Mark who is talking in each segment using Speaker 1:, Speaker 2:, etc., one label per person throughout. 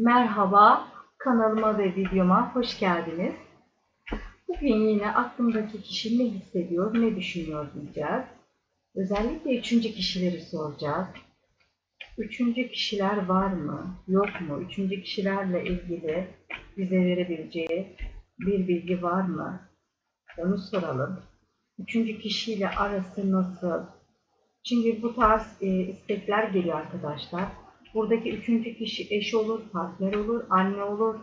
Speaker 1: Merhaba, kanalıma ve videoma hoş geldiniz. Bugün yine aklımdaki kişi ne hissediyor, ne düşünüyor diyeceğiz. Özellikle üçüncü kişileri soracağız. Üçüncü kişiler var mı, yok mu? Üçüncü kişilerle ilgili bize verebileceği bir bilgi var mı? Onu soralım. Üçüncü kişiyle arası nasıl? Çünkü bu tarz e, istekler geliyor arkadaşlar. Buradaki üçüncü kişi eş olur, partner olur, anne olur.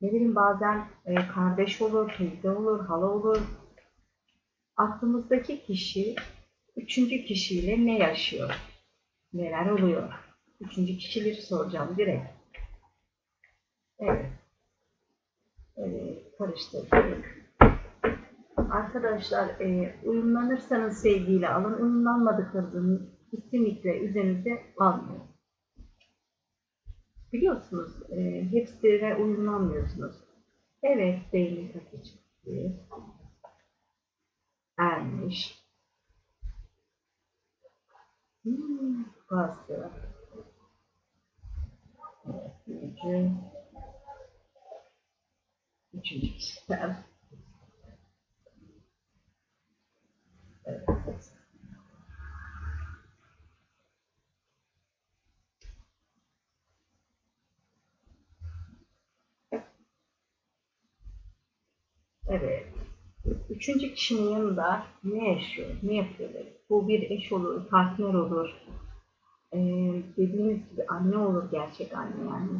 Speaker 1: Ne bileyim bazen e, kardeş olur, teyze olur, hala olur. Aklımızdaki kişi üçüncü kişiyle ne yaşıyor? Neler oluyor? Üçüncü kişileri soracağım direkt. Evet. Evet, karıştırdık. Arkadaşlar e, uyumlanırsanız sevgiyle alın, uyumlanmadıklarınızı kesinlikle üzerinize almayın. Biliyorsunuz e, hepsine uyumlanmıyorsunuz. Evet, beynin katı çıktı. Ermiş. Hmm, bastı. Evet. Üçüncü kişiler. Evet. Evet. Üçüncü kişinin yanında ne yaşıyor, ne yapıyor? Bu bir eş olur, partner olur. Ee, dediğimiz gibi anne olur, gerçek anne yani.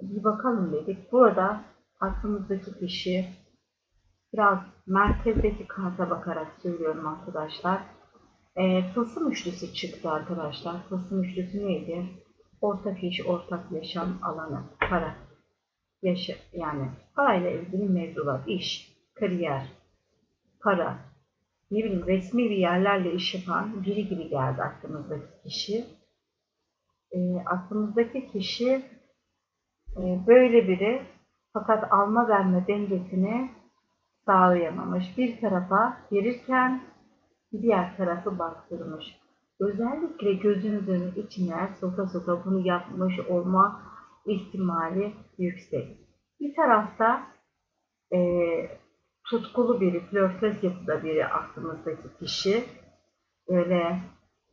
Speaker 1: Bir bakalım dedik. Burada aklımızdaki kişi biraz merkezdeki karta bakarak söylüyorum arkadaşlar. E, tılsım üçlüsü çıktı arkadaşlar. Tılsım üçlüsü neydi? Ortak iş, ortak yaşam alanı, para. Yaşa, yani parayla ilgili mevzular, iş, kariyer, para, ne bileyim resmi bir yerlerle iş yapan biri gibi geldi aklımızdaki kişi. E, aklımızdaki kişi e, böyle biri fakat alma verme dengesini sağlayamamış. Bir tarafa verirken diğer tarafı bastırmış. Özellikle gözünüzün içine soka soka bunu yapmış olma ihtimali yüksek. Bir tarafta e, tutkulu biri, flörtöz yapıda biri aklımızdaki kişi. Böyle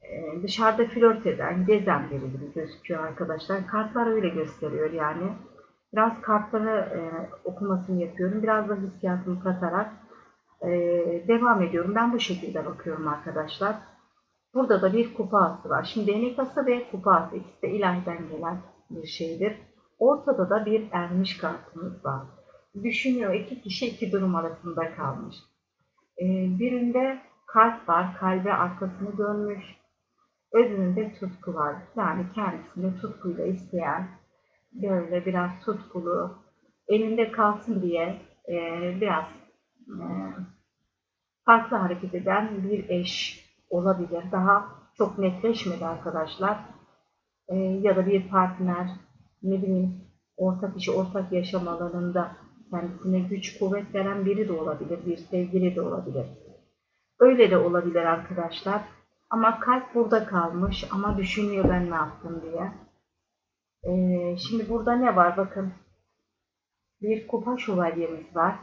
Speaker 1: e, dışarıda flört eden, gezen biri gibi gözüküyor arkadaşlar. Kartlar öyle gösteriyor yani. Biraz kartları e, okumasını yapıyorum. Biraz da hissiyatımı katarak e, devam ediyorum. Ben bu şekilde bakıyorum arkadaşlar. Burada da bir kupa ası var. Şimdi ası ve kupa ası ikisi de ilahiden gelen bir şeydir. Ortada da bir ermiş kartımız var. Düşünüyor iki kişi iki durum arasında kalmış. E, birinde kalp var. Kalbe arkasını dönmüş. Öbüründe tutku var. Yani kendisini tutkuyla isteyen böyle biraz tutkulu, elinde kalsın diye e, biraz e, farklı hareket eden bir eş olabilir. Daha çok netleşmedi arkadaşlar. E, ya da bir partner, ne bileyim ortak işi, ortak yaşam alanında kendisine güç, kuvvet veren biri de olabilir, bir sevgili de olabilir. Öyle de olabilir arkadaşlar. Ama kalp burada kalmış ama düşünüyor ben ne yaptım diye. Ee, şimdi burada ne var? Bakın. Bir kupa şövalyemiz var.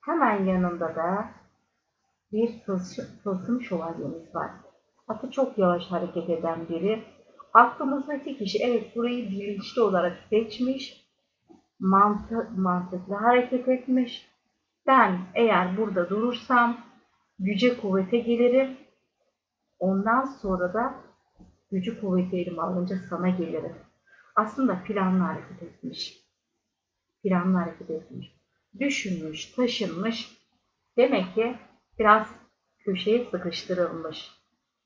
Speaker 1: Hemen yanında da bir tılsım, şövalyemiz var. Atı çok yavaş hareket eden biri. Aklımızdaki kişi evet burayı bilinçli olarak seçmiş. Mantı, mantıklı hareket etmiş. Ben eğer burada durursam güce kuvvete gelirim. Ondan sonra da gücü kuvveti elime alınca sana gelirim aslında planlı hareket etmiş. Planlı hareket etmiş. Düşünmüş, taşınmış. Demek ki biraz köşeye sıkıştırılmış.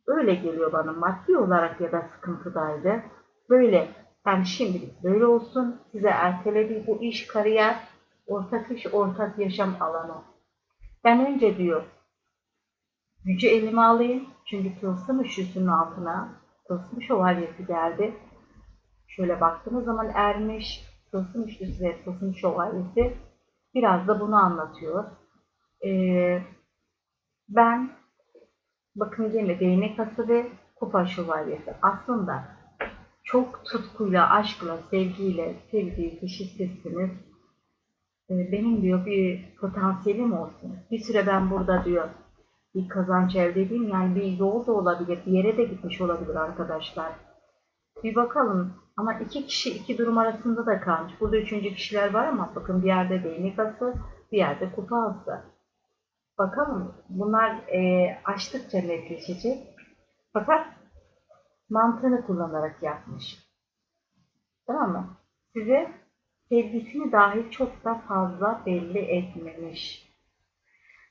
Speaker 1: Öyle geliyor bana maddi olarak ya da sıkıntıdaydı. Böyle yani şimdilik böyle olsun. Size erteledi bu iş, kariyer, ortak iş, ortak yaşam alanı. Ben önce diyor gücü elime alayım. Çünkü tılsım üçlüsünün altına tılsım şövalyesi geldi şöyle baktığımız zaman ermiş, tılsım üçlüsü ve tılsım şövalyesi biraz da bunu anlatıyor. Ee, ben bakın gene değnek ası ve kupa şövalyesi. Aslında çok tutkuyla, aşkla, sevgiyle sevdiği kişi sizsiniz. Ee, Benim diyor bir potansiyelim olsun. Bir süre ben burada diyor bir kazanç elde edeyim. Yani bir yol da olabilir, bir yere de gitmiş olabilir arkadaşlar. Bir bakalım. Ama iki kişi iki durum arasında da kalmış. Burada üçüncü kişiler var ama bakın bir yerde değnek ası, bir yerde kupa ası. Bakalım bunlar e, açtıkça netleşecek. Fakat mantığını kullanarak yapmış. Tamam mı? Size sevgisini dahi çok da fazla belli etmemiş.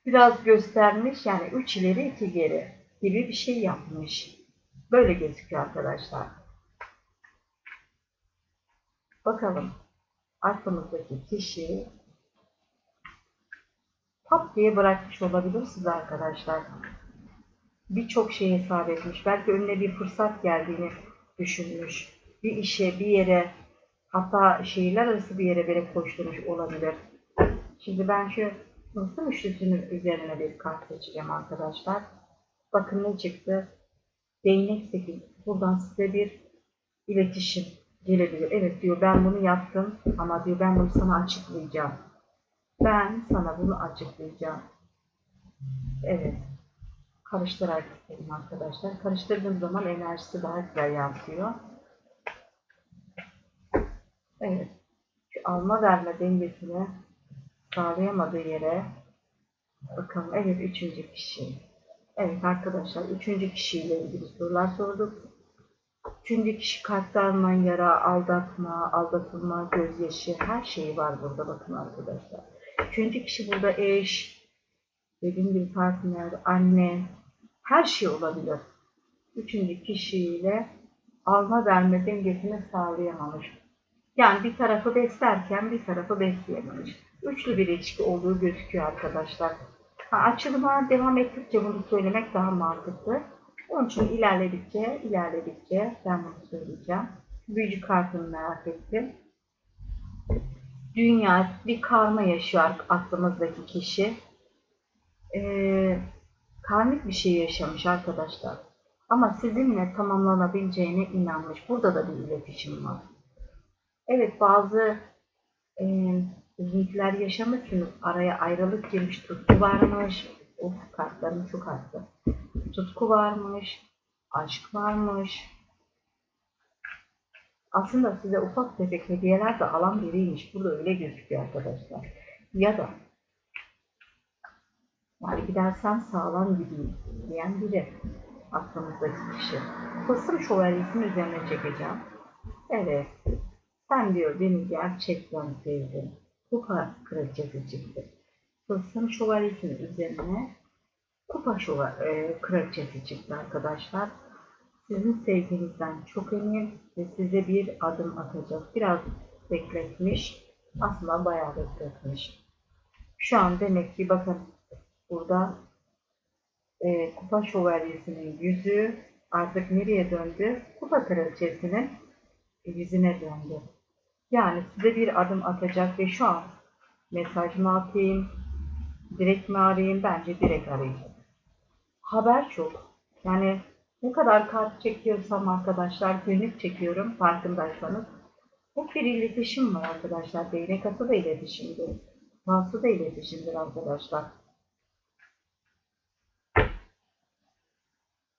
Speaker 1: Biraz göstermiş yani üç ileri iki geri gibi bir şey yapmış. Böyle gözüküyor arkadaşlar. Bakalım aklımızdaki kişi pat diye bırakmış olabilir size arkadaşlar. Birçok şeye hesap etmiş. Belki önüne bir fırsat geldiğini düşünmüş. Bir işe, bir yere, hatta şehirler arası bir yere bile koşturmuş olabilir. Şimdi ben şu Mısır üçlüsünün üzerine bir kart seçeceğim arkadaşlar. Bakın ne çıktı? Değnek 8. Buradan size bir iletişim gelebilir. Evet diyor ben bunu yaptım ama diyor ben bunu sana açıklayacağım. Ben sana bunu açıklayacağım. Evet. Karıştırarak istedim arkadaşlar. Karıştırdığım zaman enerjisi daha güzel yansıyor. Evet. Şu alma verme dengesini sağlayamadığı yere bakalım. Evet üçüncü kişi. Evet arkadaşlar üçüncü kişiyle ilgili sorular sorduk. Üçüncü kişi kalpten yara, aldatma, aldatılma, gözyaşı her şeyi var burada bakın arkadaşlar. Üçüncü kişi burada eş, dediğim gibi partner, anne, her şey olabilir. Üçüncü kişiyle alma verme dengesini sağlayamamış. Yani bir tarafı beslerken bir tarafı besleyememiş. Üçlü bir ilişki olduğu gözüküyor arkadaşlar. Ha, açılıma devam ettikçe bunu söylemek daha mantıklı. Onun için ilerledikçe, ilerledikçe ben bunu söyleyeceğim. Büyücü kartını merak ettim. Dünya bir karma yaşıyor aklımızdaki kişi. Ee, karmik bir şey yaşamış arkadaşlar. Ama sizinle tamamlanabileceğine inanmış. Burada da bir iletişim var. Evet bazı e, üzüntüler yaşamışsınız. Araya ayrılık girmiş, tutku varmış. Of kartlarım çok arttı. Tutku varmış, aşk varmış. Aslında size ufak tefek hediyeler de alan biriymiş. Burada öyle gözüküyor arkadaşlar. Ya da yani gidersen sağlam gideyim diyen biri aklımızdaki kişi. Tılsım şövalyesinin üzerine çekeceğim. Evet. Sen diyor beni gerçekten sevdin. Kupa kraliçesi çıktı. Tılsım şövalyesinin üzerine kupa şova, e, kraliçesi çıktı arkadaşlar. Sizin sevginizden çok emin ve size bir adım atacak. Biraz bekletmiş. Aslında bayağı bekletmiş. Şu an demek ki bakın burada e, kupa şövalyesinin yüzü artık nereye döndü? Kupa kraliçesinin yüzüne döndü. Yani size bir adım atacak ve şu an mesaj mı atayım, direkt mi arayayım? Bence direkt arayacağım. Haber çok. Yani ne kadar kart çekiyorsam arkadaşlar günlük çekiyorum farkındaysanız. Hep bir iletişim var arkadaşlar. Değnek atı da iletişimdir. Pası da iletişimdir arkadaşlar.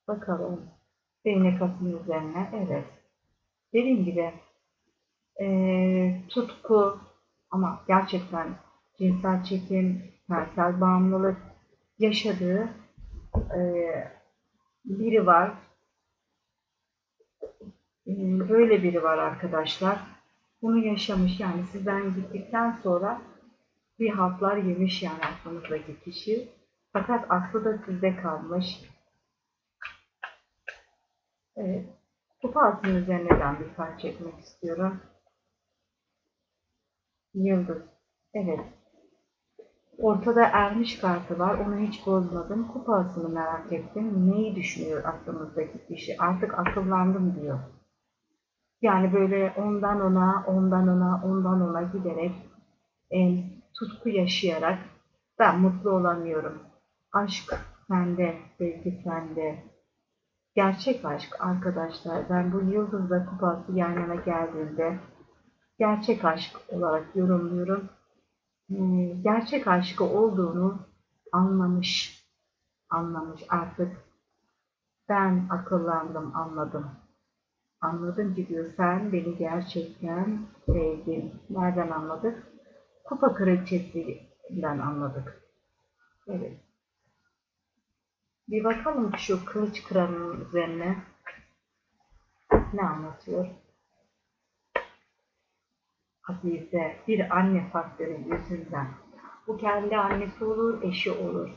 Speaker 1: Bakalım. Değnek atının üzerine. Evet. Dediğim gibi ee, tutku ama gerçekten cinsel çekim, cinsel bağımlılık yaşadığı e, biri var. E, böyle biri var arkadaşlar. Bunu yaşamış yani sizden gittikten sonra bir haltlar yemiş yani aklınızdaki kişi. Fakat aklı da sizde kalmış. Evet. Kupa altının üzerine ben bir kart çekmek istiyorum. Yıldız. Evet. Ortada ermiş kartı var. Onu hiç bozmadım. Kupasını merak ettim. Neyi düşünüyor aklımızdaki kişi? Artık akıllandım diyor. Yani böyle ondan ona, ondan ona, ondan ona giderek e, tutku yaşayarak ben mutlu olamıyorum. Aşk sende, sevgi sende. Gerçek aşk arkadaşlar. Ben bu yıldızla kupası yan yana geldiğinde gerçek aşk olarak yorumluyorum. Hmm, Gerçek aşkı olduğunu anlamış. Anlamış artık. Ben akıllandım, anladım. Anladım ki diyor sen beni gerçekten sevdin. Nereden anladık? Kupa kraliçesinden anladık. Evet. Bir bakalım şu kılıç kıranın üzerine ne anlatıyor? Hafize, bir anne faktörü yüzünden. Bu kendi annesi olur, eşi olur.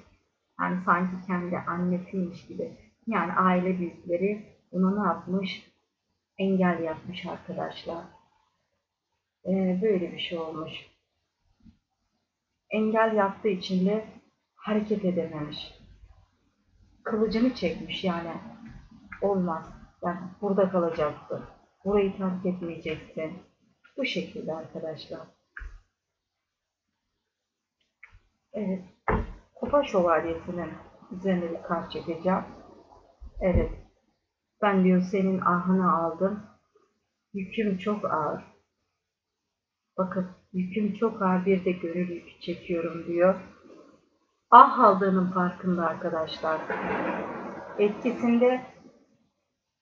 Speaker 1: Yani sanki kendi annesiymiş gibi. Yani aile büyükleri ona ne yapmış? Engel yapmış arkadaşlar. Ee, böyle bir şey olmuş. Engel yaptığı için de hareket edememiş. Kılıcını çekmiş yani. Olmaz. Yani burada kalacaksın. Burayı terk etmeyeceksin. Bu şekilde arkadaşlar. Evet. Kupa şövalyesinin üzerine bir kart çekeceğim. Evet. Ben diyor senin ahını aldım. Yüküm çok ağır. Bakın yüküm çok ağır bir de gönül yükü çekiyorum diyor. Ah aldığının farkında arkadaşlar. Etkisinde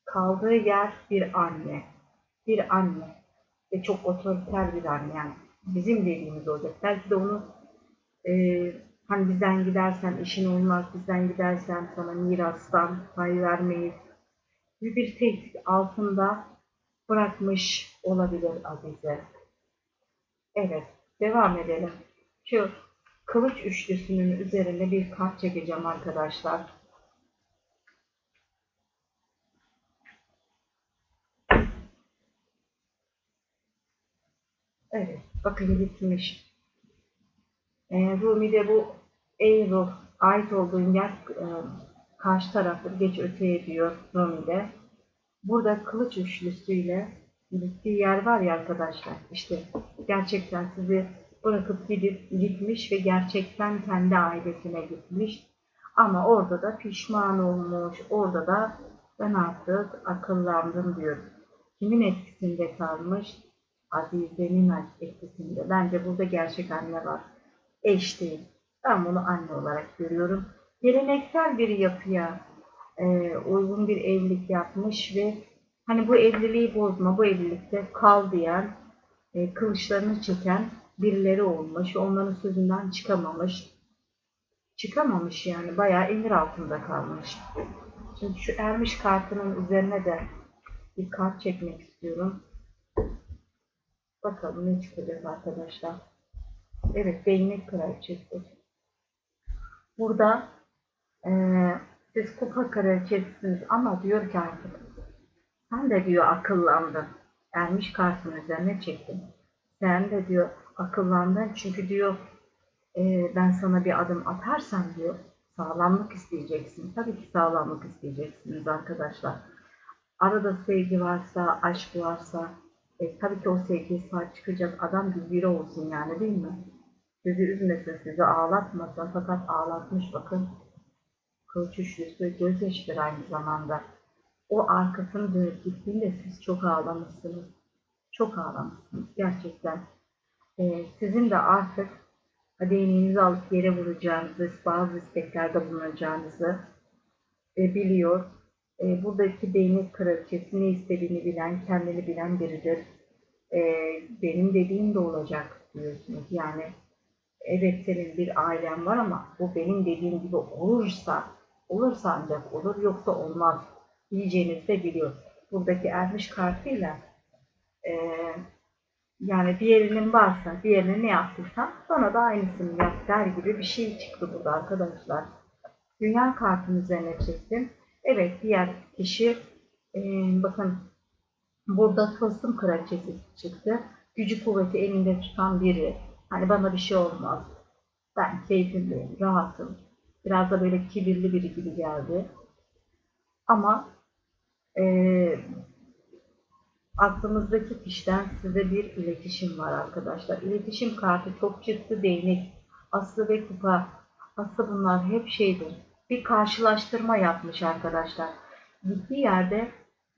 Speaker 1: kaldığı yer bir anne. Bir anne. Ve çok otoriter bir anne yani. Bizim dediğimiz olacak. Belki de onu e, hani bizden gidersen işin olmaz, bizden gidersen sana mirastan pay vermeyiz. Bir, bir tehdit altında bırakmış olabilir Azize. Evet, devam edelim. Şu kılıç üçlüsünün üzerine bir kart çekeceğim arkadaşlar. Evet, bakın gitmiş. E, Rumi'de bu ey ait olduğun yer e, karşı tarafı geç öteye diyor Rumi'de. Burada kılıç üçlüsüyle gittiği yer var ya arkadaşlar. İşte gerçekten sizi bırakıp gidip gitmiş ve gerçekten kendi ailesine gitmiş. Ama orada da pişman olmuş. Orada da ben artık akıllandım diyor. Kimin etkisinde kalmış? Azize'nin etkisinde. Bence burada gerçek anne var. Eş değil. Ben bunu anne olarak görüyorum. Geleneksel bir yapıya e, uygun bir evlilik yapmış ve hani bu evliliği bozma, bu evlilikte kal diyen, e, kılıçlarını çeken birileri olmuş. Onların sözünden çıkamamış. Çıkamamış yani. Bayağı emir altında kalmış. Şimdi şu ermiş kartının üzerine de bir kart çekmek istiyorum. Bakalım ne çıkacak arkadaşlar. Evet, değnek kraliçesi. Burada e, siz kupa kraliçesisiniz ama diyor ki artık sen de diyor akıllandın. Ermiş kartın üzerine çektim. Sen de diyor akıllandın çünkü diyor e, ben sana bir adım atarsam diyor sağlamlık isteyeceksin. Tabii ki sağlamlık isteyeceksiniz arkadaşlar. Arada sevgi varsa, aşk varsa e, tabii ki o sevgiye sahip çıkacak adam bir biri olsun yani değil mi? Sizi üzmesin, sizi ağlatmasın fakat ağlatmış bakın. Kılıç üçlüsü gözyaşıdır aynı zamanda. O arkasını dönüp gittiğinde siz çok ağlamışsınız. Çok ağlamışsınız gerçekten. Ee, sizin de artık değneğinizi alıp yere vuracağınızı, bazı isteklerde bulunacağınızı e, biliyor. E, buradaki değnek kraliçesi ne istediğini bilen, kendini bilen biridir. E, benim dediğim de olacak diyorsunuz. Yani evet senin bir ailen var ama bu benim dediğim gibi olursa, olursa ancak olur yoksa olmaz diyeceğinizi de biliyor. Buradaki ermiş kartıyla e, yani diğerinin varsa diğerine ne yaptıysan sana da aynısını yap der gibi bir şey çıktı burada arkadaşlar. Dünya kartının üzerine çektim. Evet diğer kişi e, bakın burada tılsım kraliçesi çıktı. Gücü kuvveti elinde tutan biri. Hani bana bir şey olmaz. Ben keyfimdeyim, rahatım. Biraz da böyle kibirli biri gibi geldi. Ama e, aklımızdaki kişiden size bir iletişim var arkadaşlar. İletişim kartı çok çıktı değnek, aslı ve kupa. Aslı bunlar hep şeydir. Bir karşılaştırma yapmış arkadaşlar. gittiği yerde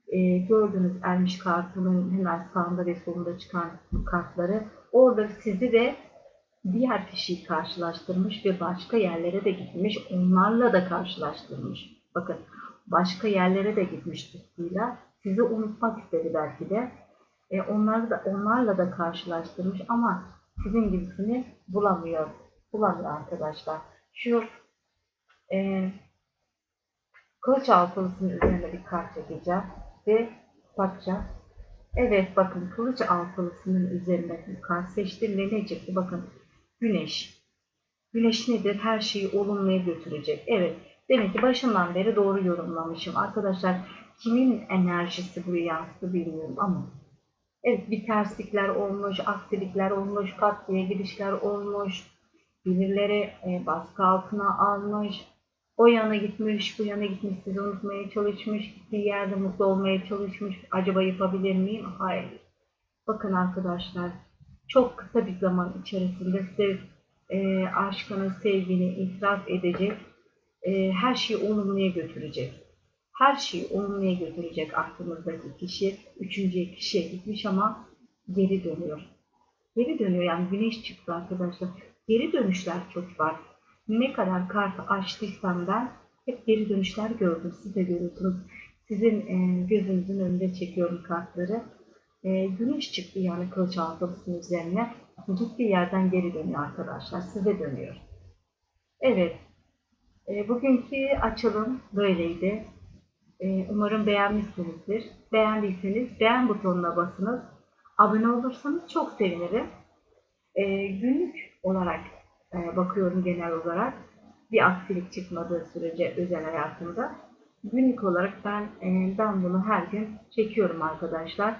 Speaker 1: e, gördüğünüz Ermiş kartının hemen sağında ve solunda çıkan kartları orada sizi de diğer kişiyi karşılaştırmış ve başka yerlere de gitmiş. Onlarla da karşılaştırmış. Bakın başka yerlere de gitmiş tutkuyla. Sizi unutmak istedi belki de. E, onları da onlarla da karşılaştırmış ama sizin gibisini bulamıyor. Bulamıyor arkadaşlar. Şu e, kılıç altılısının üzerine bir kart çekeceğim ve bakacağım. Evet bakın kılıç altılısının üzerine bir kart seçtim ve ne çıktı? Bakın güneş. Güneş nedir? Her şeyi olumluya götürecek. Evet demek ki başından beri doğru yorumlamışım. Arkadaşlar kimin enerjisi buraya yansıdı bilmiyorum ama evet bir terslikler olmuş, aksilikler olmuş, katliye gidişler olmuş, birileri e, baskı altına almış, o yana gitmiş, bu yana gitmiş, sizi unutmaya çalışmış, gittiği yerde mutlu olmaya çalışmış. Acaba yapabilir miyim? Hayır. Bakın arkadaşlar, çok kısa bir zaman içerisinde size e, aşkını, sevgini itiraf edecek, e, her şeyi olumluya götürecek. Her şeyi olumluya götürecek aklımızdaki kişi, üçüncü kişiye gitmiş ama geri dönüyor. Geri dönüyor yani güneş çıktı arkadaşlar. Geri dönüşler çok var. Ne kadar kartı açtıysam ben hep geri dönüşler gördüm. Siz de görüyorsunuz. Sizin e, gözünüzün önünde çekiyorum kartları. E, güneş çıktı yani kılıç altılısının üzerine. Gittiği yerden geri dönüyor arkadaşlar. Size dönüyor. Evet. E, bugünkü açılım böyleydi. E, umarım beğenmişsinizdir. Beğendiyseniz beğen butonuna basınız. Abone olursanız çok sevinirim. E, günlük olarak bakıyorum genel olarak. Bir aksilik çıkmadığı sürece özel hayatımda. Günlük olarak ben e, ben bunu her gün çekiyorum arkadaşlar.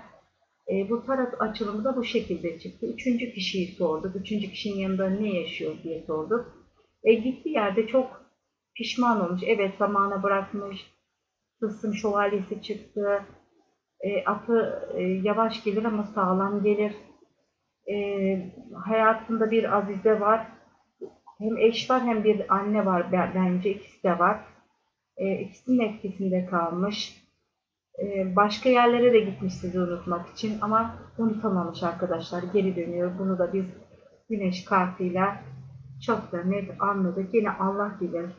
Speaker 1: E, bu tarot açılımı da bu şekilde çıktı. Üçüncü kişiyi sorduk. Üçüncü kişinin yanında ne yaşıyor diye sorduk. E, gittiği yerde çok pişman olmuş. Evet zamana bırakmış. Tılsım şövalyesi çıktı. E, atı e, yavaş gelir ama sağlam gelir. E, hayatında bir azize var. Hem eş var hem bir anne var bence ikisi de var. E, ikisinin etkisinde kalmış. E, başka yerlere de gitmiş sizi unutmak için ama unutamamış arkadaşlar. Geri dönüyor. Bunu da biz güneş kartıyla çok da net anladık. Yine Allah bilir.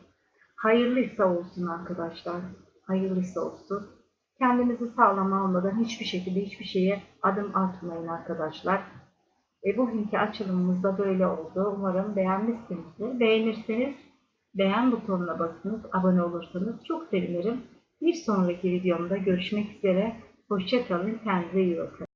Speaker 1: Hayırlıysa olsun arkadaşlar. Hayırlısı olsun. Kendinizi sağlam almadan hiçbir şekilde hiçbir şeye adım atmayın arkadaşlar. E, bugünkü açılımımız da böyle oldu. Umarım beğenmişsinizdir. Beğenirseniz beğen butonuna basınız, abone olursanız çok sevinirim. Bir sonraki videomda görüşmek üzere. Hoşçakalın, kendinize iyi bakın.